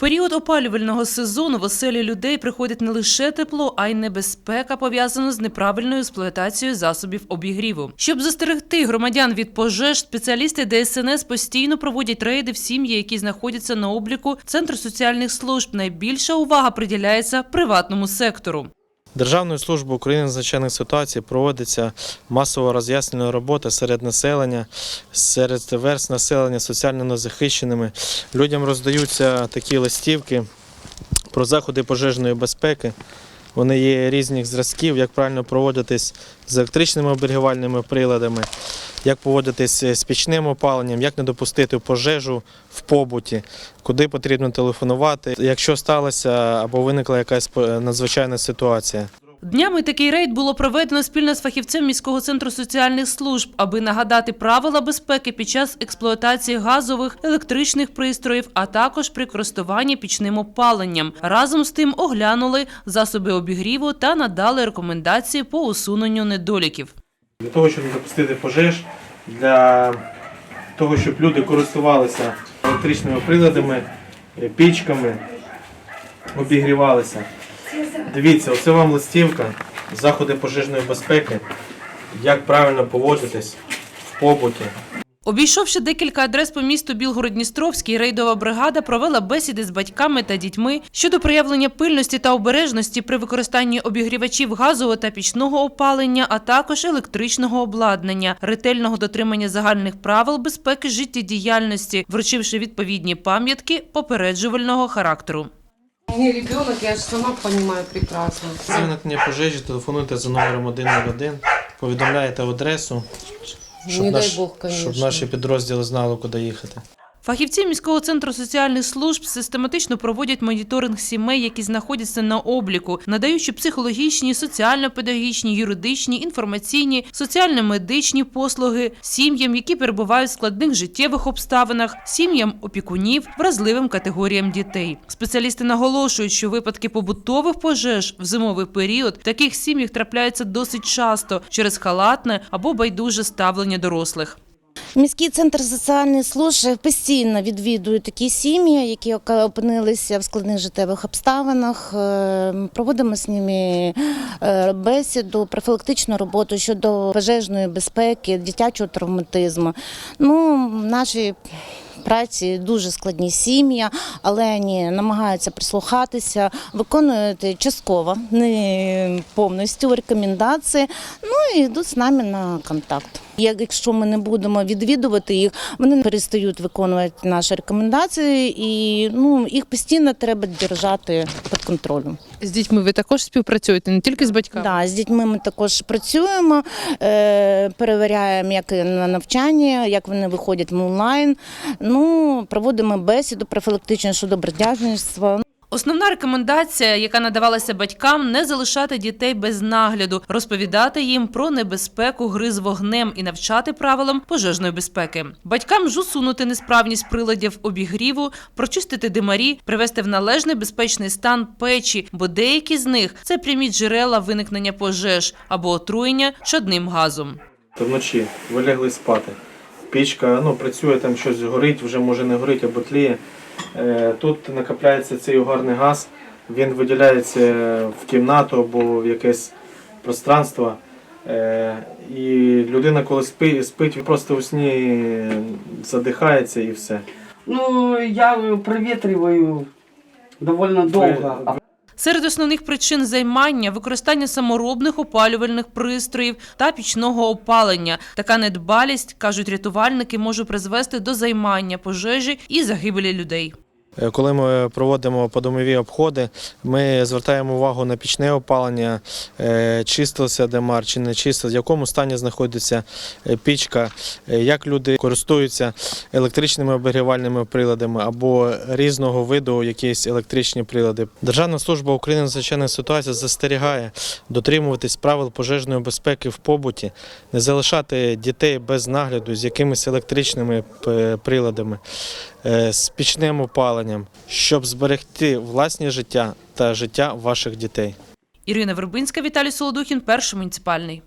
період опалювального сезону в оселі людей приходить не лише тепло, а й небезпека, пов'язана з неправильною експлуатацією засобів обігріву. Щоб застерегти громадян від пожеж, спеціалісти ДСНС постійно проводять рейди в сім'ї, які знаходяться на обліку Центру соціальних служб. Найбільша увага приділяється приватному сектору. Державною службою України з надзвичайних ситуацій проводиться масово роз'яснення робота серед населення, серед верст населення соціально незахищеними. Людям роздаються такі листівки про заходи пожежної безпеки. Вони є різних зразків, як правильно проводитись з електричними оберігувальними приладами, як поводитись з пічним опаленням, як не допустити пожежу в побуті, куди потрібно телефонувати, якщо сталося або виникла якась надзвичайна ситуація. Днями такий рейд було проведено спільно з фахівцем міського центру соціальних служб, аби нагадати правила безпеки під час експлуатації газових електричних пристроїв, а також при користуванні пічним опаленням. Разом з тим оглянули засоби обігріву та надали рекомендації по усуненню недоліків. Для того, щоб не допустити пожеж, для того, щоб люди користувалися електричними приладами, е, пічками, обігрівалися. Дивіться, оце вам листівка, заходи пожежної безпеки, як правильно поводитись в побуті. Обійшовши декілька адрес по місту Білгород-Дністровський, рейдова бригада провела бесіди з батьками та дітьми щодо проявлення пильності та обережності при використанні обігрівачів газового та пічного опалення, а також електричного обладнання, ретельного дотримання загальних правил безпеки життєдіяльності, вручивши відповідні пам'ятки попереджувального характеру. У ребенок, я же сама понимаю прекрасно. Виникнення пожежі телефонуйте за номером 101, повідомляєте адресу, щоб, Не дай наш- Бог, щоб наші підрозділи знали, куди їхати. Фахівці міського центру соціальних служб систематично проводять моніторинг сімей, які знаходяться на обліку, надаючи психологічні, соціально-педагогічні, юридичні, інформаційні, соціально-медичні послуги сім'ям, які перебувають в складних життєвих обставинах, сім'ям опікунів, вразливим категоріям дітей. Спеціалісти наголошують, що випадки побутових пожеж в зимовий період в таких сім'ях трапляються досить часто через халатне або байдуже ставлення дорослих. Міський центр соціальних служб постійно відвідує такі сім'ї, які опинилися в складних життєвих обставинах. Е, Проводимо з ними е, бесіду, профілактичну роботу щодо пожежної безпеки, дитячого травматизму. Ну, в нашій праці дуже складні сім'ї, але вони намагаються прислухатися, виконують частково, не повністю рекомендації. Ну і йдуть з нами на контакт. Як- Якщо ми не будемо відвідувати їх, вони перестають виконувати наші рекомендації, і ну їх постійно треба держати під контролем. З дітьми ви також співпрацюєте, не тільки з батьками? Да, з дітьми ми також працюємо, е, перевіряємо, як на навчанні, як вони виходять в онлайн. Ну проводимо бесіду профілактичну щодо бродяжництва. Основна рекомендація, яка надавалася батькам, не залишати дітей без нагляду, розповідати їм про небезпеку гри з вогнем і навчати правилам пожежної безпеки. Батькам ж усунути несправність приладів обігріву, прочистити димарі, привести в належний безпечний стан печі, бо деякі з них це прямі джерела виникнення пожеж або отруєння чадним газом. Вночі ви лягли спати. Пічка ну, працює, там щось горить, вже може не горить або тліє. Е, Тут накопляється цей угарний газ, він виділяється в кімнату або в якесь пространство. Е, І людина, коли спить, спить просто у сні задихається і все. Ну, я проветриваю довольно долго. Серед основних причин займання використання саморобних опалювальних пристроїв та пічного опалення. Така недбалість, кажуть рятувальники, може призвести до займання пожежі і загибелі людей. Е, Коли ми проводимо подомові обходи, ми звертаємо увагу на пічне опалення, е, чистилося демар чи не чистилося, в якому стані знаходиться е, пічка, як люди користуються електричними обігрівальними приладами або різного виду якісь електричні прилади. Державна служба України надзвичайних ситуацій застерігає дотримуватись правил пожежної безпеки в побуті, не залишати дітей без нагляду з якимись електричними приладами з пічним опаленням, щоб зберегти власне життя та життя ваших дітей. Ірина Вербинська, Віталій Солодухін, перший муніципальний.